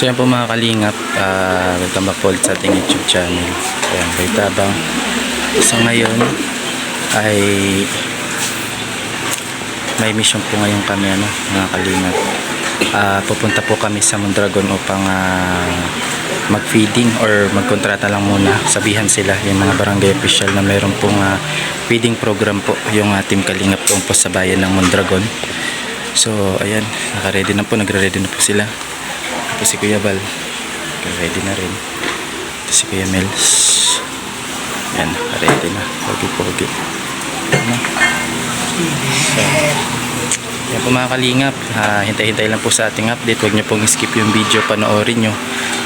So yan po mga kalingap, uh, welcome back po sa ating YouTube channel. Ayan, kay Tabang. So ngayon ay may mission po ngayon kami ano, mga kalingap. Ah, pupunta po kami sa Mondragon upang ah, mag-feeding or magkontrata lang muna. Sabihan sila yung mga barangay official na mayroon pong ah, feeding program po yung uh, team Kalingap doon po sa bayan ng Mondragon. So, ayan, naka-ready na po, nagre-ready na po sila. Ito si Kuya Bal. Ready na rin. Ito si Kuya Mels. Yan, ready na. Pogi-pogi. Ano? So, yan po mga kalingap. Ah, hintay-hintay lang po sa ating update. Huwag niyo pong skip yung video. Panoorin nyo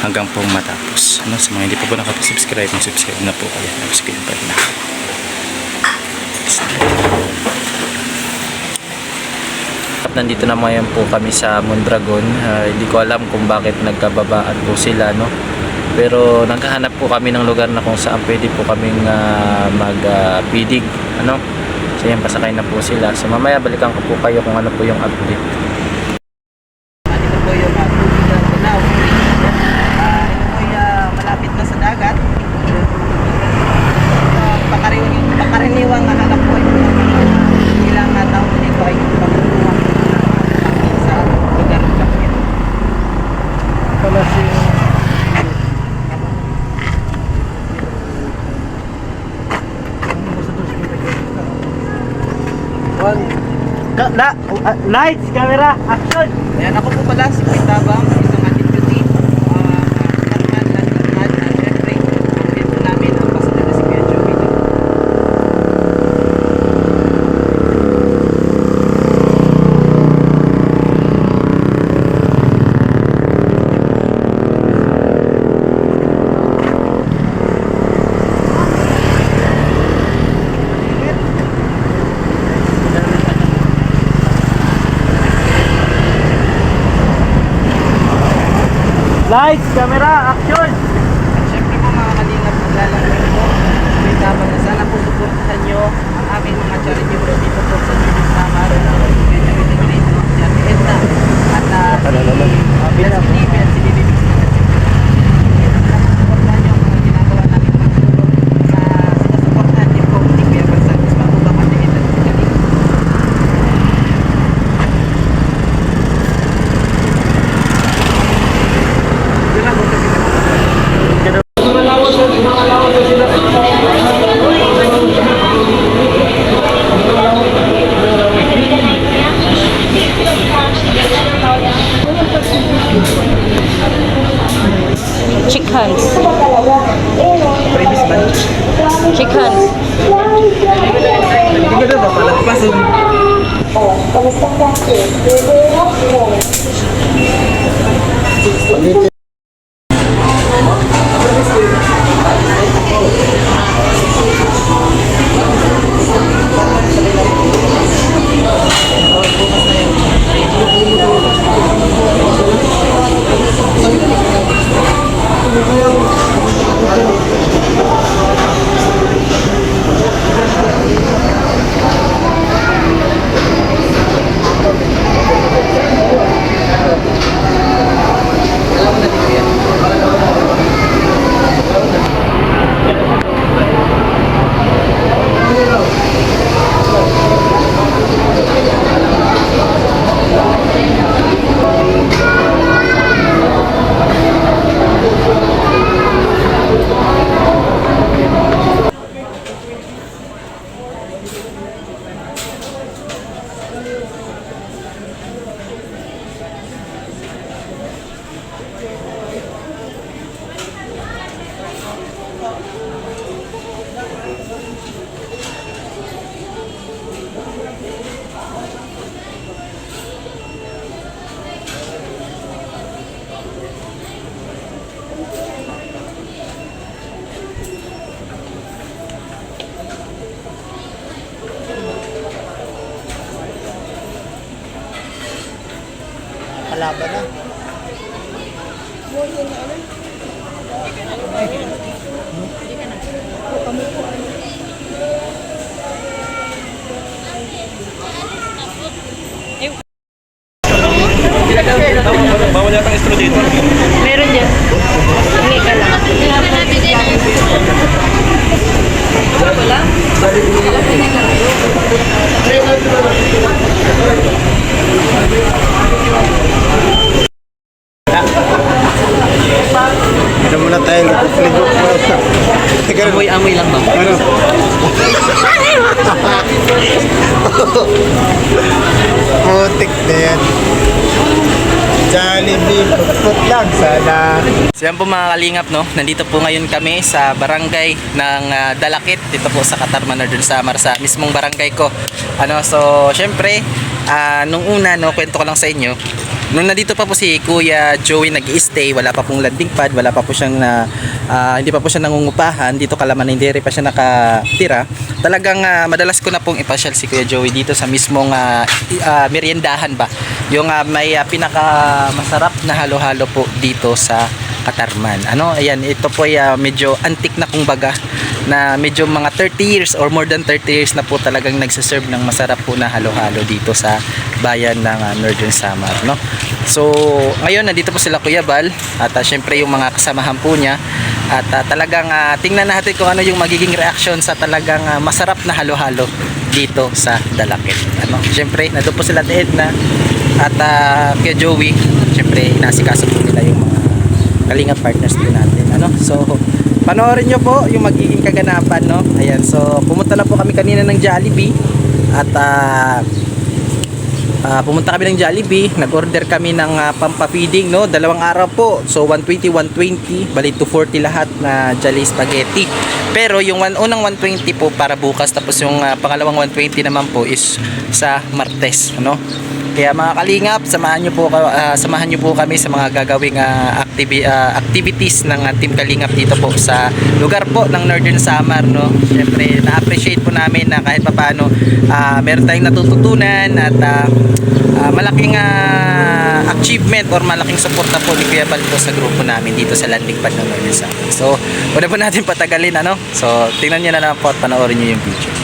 hanggang pong matapos. Ano, sa mga hindi po po nakapag-subscribe, mag-subscribe na po kayo. Tapos Kuya Bal na. Nandito na ngayon po kami sa Mondragon. Ah, hindi ko alam kung bakit nagkababaan po sila, no? Pero naghahanap po kami ng lugar na kung saan pwede po kaming ah, mag-feeding, ano? So yan, pasakay na po sila. So mamaya balikan ko po kayo kung ano po yung update. Ano ito po yung uh, tubig ng Tunaw. Ah, ito po yung ah, malapit na sa dagat. Uh, pakariniwang, pakariniwang ang hanap po ito. Ilang uh, tao po dito ay pagkukuha sa lugar ng kapit. Pala si One, Ka- na, uh, lights, camera, action! Ayan ako po pala si Pitabang, Lights, camera, โอ้โห So yan po mga kalingap no, nandito po ngayon kami sa barangay ng ah, Dalakit dito po sa Katarman Northern Samar sa mismong barangay ko. Ano so syempre ah, nung una no kwento ko lang sa inyo Nung nandito pa po si Kuya Joey nag-stay, wala pa pong landing pad, wala pa po siyang na ah, hindi pa po siya nangungupahan, dito kalaman hindi rin pa siya nakatira. Talagang ah, madalas ko na pong ipasyal si Kuya Joey dito sa mismong i- ah, meriendahan ba. Yung ah, may ah, pinaka masarap na halo-halo po dito sa Katarman. Ano, ayan, ito po ay ah, medyo antique na kumbaga na medyo mga 30 years or more than 30 years na po talagang nagsiserve ng masarap po na halo-halo dito sa bayan ng ah, Northern Samar, no? So, ngayon nandito po sila Kuya Bal at ah, syempre yung mga kasamahan po niya at ah, talagang ah, tingnan natin kung ano yung magiging reaction sa talagang ah, masarap na halo-halo dito sa Dalakit. Ano? Syempre, nandun po sila Ate Edna at uh, Kuya Joey. Syempre, inasikaso po nila yung mga kalinga partners din natin ano? So panoorin nyo po yung magiging kaganapan no? Ayan so pumunta na po kami kanina ng Jollibee at ah, ah, pumunta kami ng Jollibee. Nag-order kami ng ah, pampapiding no? Dalawang araw po. So 120 120 bali 240 lahat na Jolly Spaghetti. Pero yung one, unang 120 po para bukas tapos yung ah, pangalawang 120 naman po is sa Martes ano kaya mga kalingap, samahan niyo po ah, samahan niyo po kami sa mga gagawing ah, activi- ah, activities ng ah, Team Kalingap dito po sa lugar po ng Northern Samar, no. Syempre, na-appreciate po namin na kahit papaano ah, meron tayong natututunan at ah, ah, malaking ah, achievement or malaking suporta po ni Kuya Bal po sa grupo namin dito sa landing pad ng Northern Samar. So, wala po natin patagalin ano. So, tingnan niyo na lang po at panoorin niyo yung video.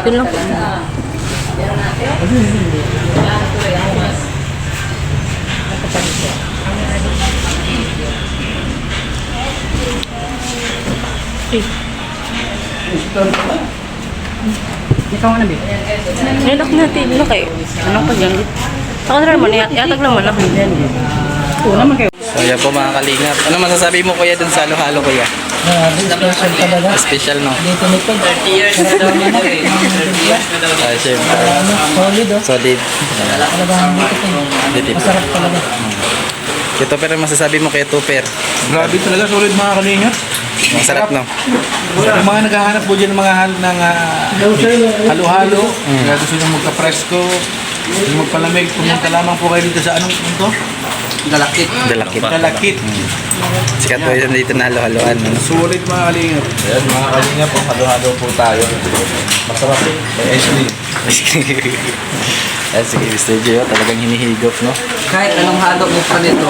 Yun lang. Nilak natin, look eh. Anong pagyangit? Ako na naman, yatag naman ako. So yan po mga kalingap. Ano masasabi mo kuya dun sa halo-halo kuya? Special talaga. Special no? Dito nito. 30 years na daw yun eh. 30 years na daw. Ah. Ano, solid oh. Solid. Talagang dito to. Dito. Masarap talaga. Ito pero masasabi mo kay Tuper. Grabe talaga, solid mga kalingat. Masarap no? Yung mga naghahanap po dyan ng mga hal ng ah, halo-halo, kaya gusto nyo magka-presko, yung magpalamig, pumunta lamang po kayo dito sa anong punto? Galakit. Dalakit. Kalakit. Sikat po yun dito na halo-haloan. no? Solid mga kalingat. Ayan mga kalinga po, halo-halo po tayo. Masarap po. May ice cream. Ayan, sige, Mr. Gio, talagang hinihigop, no? Kahit anong halo mo pa nito.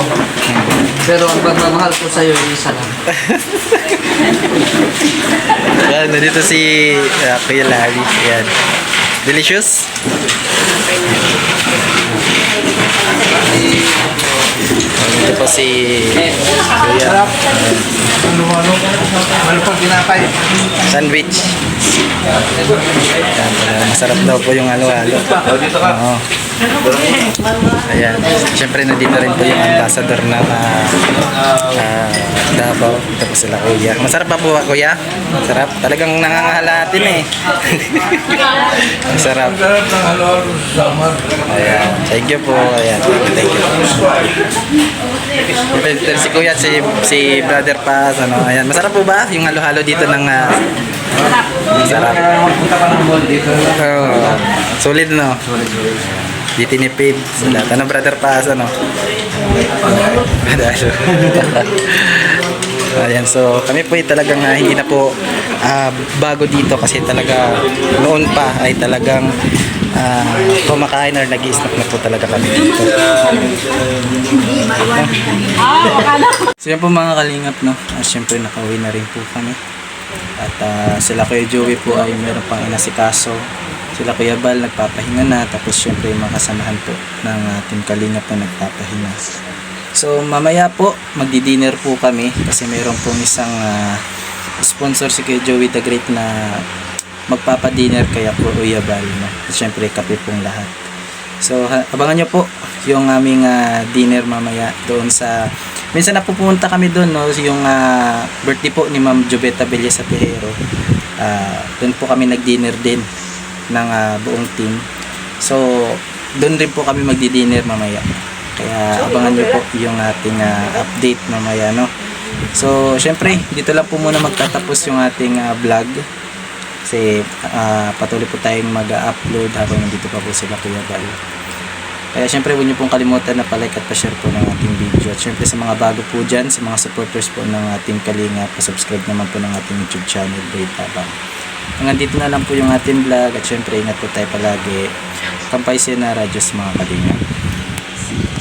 Pero ang pagmamahal ko sa'yo, isa lang. Ayan, nandito si uh, Kuya Larry. Ayan. Delicious? Ito po si Kuya. Ano, ano, ano pang tinapay? Sandwich. Masarap daw po yung halo-halo. Ka. Oo. Ayan. Siyempre, nandito rin po yung ambassador ng uh, uh, Davao. Ito po sila, kuya. Masarap pa po kuya? Masarap. Talagang nangangahalatin eh. Masarap. Ayan. Thank you po. Ayan. Thank you. Siyempre, si kuya, si, si brother pa. Ano, ayan. Masarap po ba yung halo-halo dito ng... Uh, masarap. Kaya magpunta ka ng mall dito. Oh, solid no? Solid, solid. Di tinipid sa lahat. Ano, brother Paas, ano? Adalo. Ayan, so kami po ay talagang ah, hindi na po ah, bago dito kasi talaga noon pa ay talagang ah, kumakain or nag-i-snack na po talaga kami dito. So yan po mga kalingap, no? Uh, Siyempre nakauwi na rin po kami. At ah, sila Kuya Joey po ay meron pang inasikaso. Sila Kuya Bal nagpapahinga na. Tapos siyempre yung mga kasamahan po ng ating kalingap na nagpapahinga. So mamaya po magdi-dinner po kami kasi meron pong isang ah, sponsor si Kuya Joey the Great na magpapa-dinner kaya po Kuya Bal. No? At siyempre kape pong lahat. So abangan nyo po yung aming ah, dinner mamaya doon sa Minsan na pupunta kami doon no yung ah, birthday po ni Ma'am Joveta Bella sa Tejero. Ah, doon po kami nag-dinner din ng ah, buong team. So doon rin po kami magdi-dinner mamaya. Kaya abangan niyo po yung ating ah, update mamaya no. So syempre dito lang po muna magtatapos yung ating ah, vlog. Kasi ah, patuloy po tayong mag-upload habang nandito pa po sila Kuya Bal. Kaya syempre huwag niyo pong kalimutan na palike at pa-share po ng ating video. At syempre sa mga bago po dyan, sa mga supporters po ng ating Kalinga, pa-subscribe naman po ng ating YouTube channel, Great Tabang. Hanggang dito na lang po yung ating vlog at syempre ingat po tayo palagi. Kampay Senara, just mga Kalinga.